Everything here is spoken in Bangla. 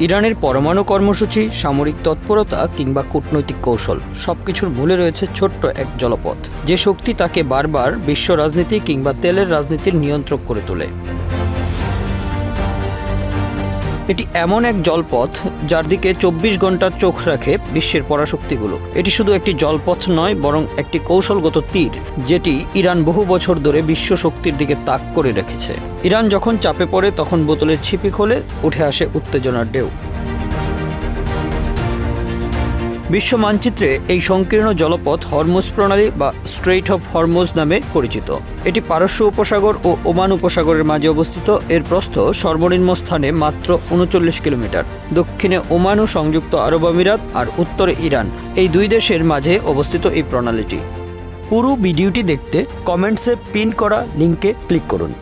ইরানের পরমাণু কর্মসূচি, সামরিক তৎপরতা কিংবা কূটনৈতিক কৌশল, সবকিছুর ভুলে রয়েছে ছোট্ট এক জলপথ, যে শক্তি তাকে বারবার বিশ্ব রাজনীতি কিংবা তেলের রাজনীতির নিয়ন্ত্রক করে তোলে। এটি এমন এক জলপথ যার দিকে চব্বিশ ঘণ্টার চোখ রাখে বিশ্বের পরাশক্তিগুলো। এটি শুধু একটি জলপথ নয়, বরং একটি কৌশলগত তীর, যেটি ইরান বহু বছর ধরে বিশ্ব শক্তির দিকে তাক করে রেখেছে। ইরান যখন চাপে পড়ে, তখন বোতলের ছিপি খোলে, উঠে আসে উত্তেজনার ঢেউ। বিশ্ব মানচিত্রে এই সংকীর্ণ জলপথ হরমুজ প্রণালী বা স্ট্রেইট অফ হরমুজ নামে পরিচিত। এটি পারস্য উপসাগর ও ওমান উপসাগরের মাঝে অবস্থিত। এর প্রস্থ সর্বনিম্ন স্থানে মাত্র উনচল্লিশ কিলোমিটার। দক্ষিণে ওমান ও সংযুক্ত আরব আমিরাত আর উত্তরে ইরান। এই দুই দেশের মাঝে অবস্থিত এই প্রণালীটি। পুরো ভিডিওটি দেখতে কমেন্টসে পিন করা লিঙ্কে ক্লিক করুন।